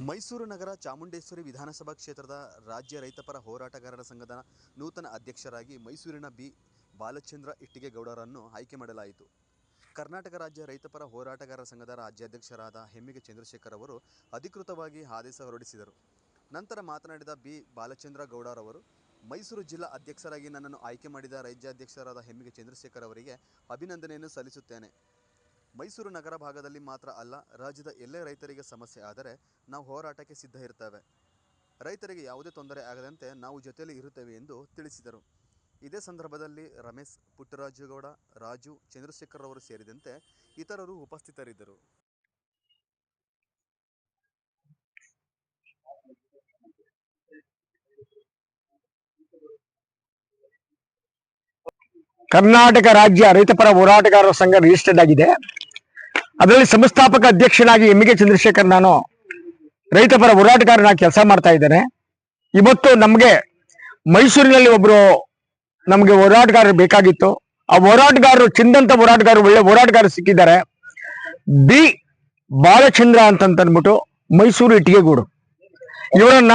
ಮೈಸೂರು ನಗರ ಚಾಮುಂಡೇಶ್ವರಿ ವಿಧಾನಸಭಾ ಕ್ಷೇತ್ರದ ರಾಜ್ಯ ರೈತಪರ ಹೋರಾಟಗಾರರ ಸಂಘದ ನೂತನ ಅಧ್ಯಕ್ಷರಾಗಿ ಮೈಸೂರಿನ ಬಿ. ಬಾಲಚಂದ್ರ ಇಟ್ಟಿಗೆಗೌಡರನ್ನು ಆಯ್ಕೆ ಮಾಡಲಾಯಿತು. ಕರ್ನಾಟಕ ರಾಜ್ಯ ರೈತಪರ ಹೋರಾಟಗಾರರ ಸಂಘದ ರಾಜ್ಯಾಧ್ಯಕ್ಷರಾದ ಹೆಮ್ಮಿಗೆ ಚಂದ್ರಶೇಖರ್ ಅವರು ಅಧಿಕೃತವಾಗಿ ಆದೇಶ ಹೊರಡಿಸಿದರು. ನಂತರ ಮಾತನಾಡಿದ ಬಿ. ಬಾಲಚಂದ್ರ ಗೌಡರವರು, ಮೈಸೂರು ಜಿಲ್ಲಾ ಅಧ್ಯಕ್ಷರಾಗಿ ನನ್ನನ್ನು ಆಯ್ಕೆ ಮಾಡಿದ ರಾಜ್ಯಾಧ್ಯಕ್ಷರಾದ ಹೆಮ್ಮಿಗೆ ಚಂದ್ರಶೇಖರ್ ಅವರಿಗೆ ಅಭಿನಂದನೆಯನ್ನು ಸಲ್ಲಿಸುತ್ತೇನೆ. ಮೈಸೂರು ನಗರ ಭಾಗದಲ್ಲಿ ಮಾತ್ರ ಅಲ್ಲ, ರಾಜ್ಯದ ಎಲ್ಲೇ ರೈತರಿಗೆ ಸಮಸ್ಯೆ ಆದರೆ ನಾವು ಹೋರಾಟಕ್ಕೆ ಸಿದ್ಧ ಇರ್ತೇವೆ. ರೈತರಿಗೆ ಯಾವುದೇ ತೊಂದರೆ ಆಗದಂತೆ ನಾವು ಜೊತೆಯಲ್ಲಿ ಇರುತ್ತೇವೆ ಎಂದು ತಿಳಿಸಿದರು. ಇದೇ ಸಂದರ್ಭದಲ್ಲಿ ರಮೇಶ್ ಪುಟ್ಟರಾಜುಗೌಡ, ರಾಜು ಚಂದ್ರಶೇಖರ್ ಅವರು ಸೇರಿದಂತೆ ಇತರರು ಉಪಸ್ಥಿತರಿದ್ದರು. ಕರ್ನಾಟಕ ರಾಜ್ಯ ರೈತಪರ ಹೋರಾಟಗಾರರ ಸಂಘ ರಿಜಿಸ್ಟರ್ಡ್ ಆಗಿದೆ. ಅದರಲ್ಲಿ ಸಂಸ್ಥಾಪಕ ಅಧ್ಯಕ್ಷನಾಗಿ ಎಂ ಕೆ ಚಂದ್ರಶೇಖರ್ ನಾನು ರೈತಪರ ಹೋರಾಟಗಾರನಾಗಿ ಕೆಲಸ ಮಾಡ್ತಾ ಇದ್ದೇನೆ. ಇವತ್ತು ನಮಗೆ ಮೈಸೂರಿನಲ್ಲಿ ಒಬ್ರು ನಮಗೆ ಹೋರಾಟಗಾರರು ಬೇಕಾಗಿತ್ತು. ಆ ಹೋರಾಟಗಾರರು ಚಿಂದಂತ ಹೋರಾಟಗಾರರು ಒಳ್ಳೆ ಹೋರಾಟಗಾರರು ಸಿಕ್ಕಿದ್ದಾರೆ. ಬಿ ಬಾಲಚಂದ್ರ ಅಂತಂದ್ಬಿಟ್ಟು ಮೈಸೂರು ಇಟ್ಟಿಗೆಗೂಡು ಇವರನ್ನ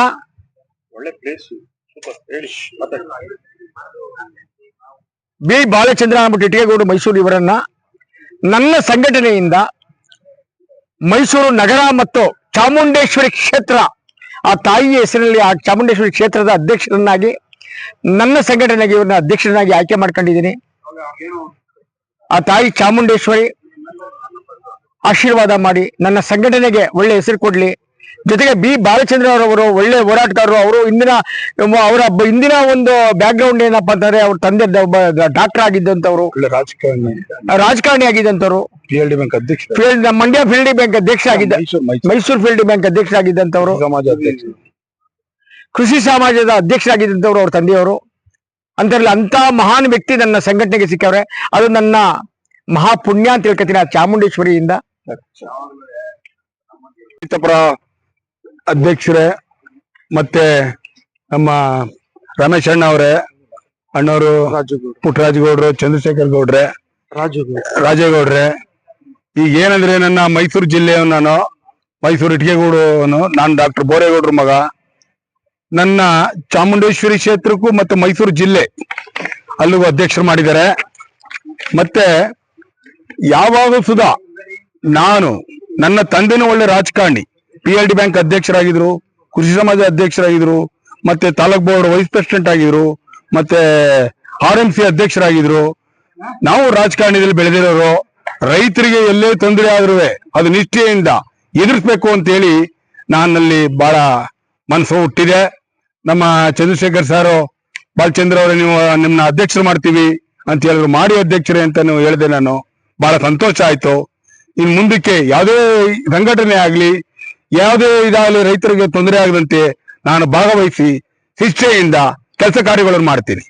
ಬಿ ಬಾಲಚಂದ್ರ ಅಂದ್ಬಿಟ್ಟು ಇಟ್ಟಿಗೆಗೂಡು ಮೈಸೂರು ಇವರನ್ನ ನನ್ನ ಸಂಘಟನೆಯಿಂದ ಮೈಸೂರು ನಗರ ಮತ್ತು ಚಾಮುಂಡೇಶ್ವರಿ ಕ್ಷೇತ್ರ, ಆ ತಾಯಿಯ ಹೆಸರಿನಲ್ಲಿ ಆ ಚಾಮುಂಡೇಶ್ವರಿ ಕ್ಷೇತ್ರದ ಅಧ್ಯಕ್ಷರನ್ನಾಗಿ, ನನ್ನ ಸಂಘಟನೆಗೆ ಇವ್ರನ್ನ ಅಧ್ಯಕ್ಷರನ್ನಾಗಿ ಆಯ್ಕೆ ಮಾಡ್ಕೊಂಡಿದ್ದೀನಿ. ಆ ತಾಯಿ ಚಾಮುಂಡೇಶ್ವರಿ ಆಶೀರ್ವಾದ ಮಾಡಿ ನನ್ನ ಸಂಘಟನೆಗೆ ಒಳ್ಳೆ ಹೆಸರು ಕೊಡ್ಲಿ. ಜೊತೆಗೆ ಬಿ ಬಾಲಚಂದ್ರ ಅವರವರು ಒಳ್ಳೆ ಹೋರಾಟಗಾರರು. ಅವರು ಇಂದಿನ ಅವರ ಇಂದಿನ ಒಂದು ಬ್ಯಾಕ್ ಗ್ರೌಂಡ್ ಏನಪ್ಪಾ ಅಂತಂದ್ರೆ ಅವ್ರ ತಂದೆ ಡಾಕ್ಟರ್ ಆಗಿದ್ದಂತವ್ರು ರಾಜಕಾರಣಿ. ರಾಜಕಾರಣಿ ಆಗಿದ್ದಂತವ್ರು ಬ್ಯಾಂಕ್ ಅಧ್ಯಕ್ಷ. ಫೀಲ್ಡ್ ಮಂಡ್ಯ ಫೀಲ್ಡ್ ಬ್ಯಾಂಕ್ ಅಧ್ಯಕ್ಷ ಆಗಿದ್ದ ಮೈಸೂರು ಫೀಲ್ಡ್ ಬ್ಯಾಂಕ್ ಅಧ್ಯಕ್ಷ ಆಗಿದ್ದಂತವ್ರು ಅಧ್ಯಕ್ಷ. ಕೃಷಿ ಸಮಾಜದ ಅಧ್ಯಕ್ಷರಾಗಿದ್ದಂತವ್ರು ಅವ್ರ ತಂದೆಯವರು. ಅಂತರಲ್ಲಿ ಅಂತ ಮಹಾನ್ ವ್ಯಕ್ತಿ ನನ್ನ ಸಂಘಟನೆಗೆ ಸಿಕ್ಕವ್ರೆ. ಅದು ನನ್ನ ಮಹಾ ಪುಣ್ಯ ಅಂತ ಹೇಳ್ಕೊತೀನಿ ಆ ಚಾಮುಂಡೇಶ್ವರಿಯಿಂದ. ಅಧ್ಯಕ್ಷರೇ ಮತ್ತೆ ನಮ್ಮ ರಮೇಶ್ ಅಣ್ಣ ಅವರೇ ಅಣ್ಣವರು ಪುಟ್ಟರಾಜ್ ಗೌಡ್ರು ಚಂದ್ರಶೇಖರ್ ಗೌಡ್ರೆ ರಾಜು ರಾಜೇಗೌಡ್ರೆ ಈಗ ಏನಂದ್ರೆ ನನ್ನ ಮೈಸೂರು ಜಿಲ್ಲೆಯವನು ನಾನು ಮೈಸೂರು ಇಟ್ಕೆಗೂಡವನು ನಾನು ಡಾಕ್ಟರ್ ಬೋರೇಗೌಡ್ರ ಮಗ. ನನ್ನ ಚಾಮುಂಡೇಶ್ವರಿ ಕ್ಷೇತ್ರಕ್ಕೂ ಮತ್ತೆ ಮೈಸೂರು ಜಿಲ್ಲೆ ಅಲ್ಲಿಗೂ ಅಧ್ಯಕ್ಷರು ಮಾಡಿದ್ದಾರೆ. ಮತ್ತೆ ಯಾವಾಗ ಸುಧಾ ನಾನು ನನ್ನ ತಂದೆನೂ ಒಳ್ಳೆ ರಾಜಕಾರಣಿ. ಪಿ ಎಲ್ ಡಿ ಬ್ಯಾಂಕ್ ಅಧ್ಯಕ್ಷರಾಗಿದ್ರು, ಕೃಷಿ ಸಮಾಜ ಅಧ್ಯಕ್ಷರಾಗಿದ್ರು, ಮತ್ತೆ ತಾಲೂಕ್ ಬೋರ್ಡ್ ವೈಸ್ ಪ್ರೆಸಿಡೆಂಟ್ ಆಗಿದ್ರು, ಮತ್ತೆ ಆರ್ ಎಂ ಸಿ ಅಧ್ಯಕ್ಷರಾಗಿದ್ರು. ನಾವು ರಾಜಕಾರಣದಲ್ಲಿ ಬೆಳೆದಿರೋರು, ರೈತರಿಗೆ ಎಲ್ಲೇ ತೊಂದರೆ ಆದ್ರೂ ಅದು ನಿಷ್ಠೆಯಿಂದ ಎದುರಿಸ್ಬೇಕು ಅಂತ ಹೇಳಿ ನಾನಲ್ಲಿ ಬಹಳ ಮನಸ್ಸು ಹುಟ್ಟಿದೆ. ನಮ್ಮ ಚಂದ್ರಶೇಖರ್ ಸಾರು, ಬಾಲಚಂದ್ರ ಅವರೇ, ನೀವು ನಿಮ್ನ ಅಧ್ಯಕ್ಷರು ಮಾಡ್ತೀವಿ ಅಂತ ಹೇಳಿದ್ರು, ಮಾಡಿ ಅಧ್ಯಕ್ಷರೇ ಅಂತ ನೀವು ಹೇಳಿದೆ ನಾನು. ಬಹಳ ಸಂತೋಷ ಆಯ್ತು. ಇನ್ ಮುಂದಕ್ಕೆ ಯಾವುದೇ ಸಂಘಟನೆ ಆಗ್ಲಿ ಯಾವುದೇ ಇದಾಗಲಿ ರೈತರಿಗೆ ತೊಂದರೆ ಆಗದಂತೆ ನಾನು ಭಾಗವಹಿಸಿ ಶಿಕ್ಷೆಯಿಂದ ಕೆಲಸ ಕಾರ್ಯಗಳನ್ನು ಮಾಡ್ತೀನಿ.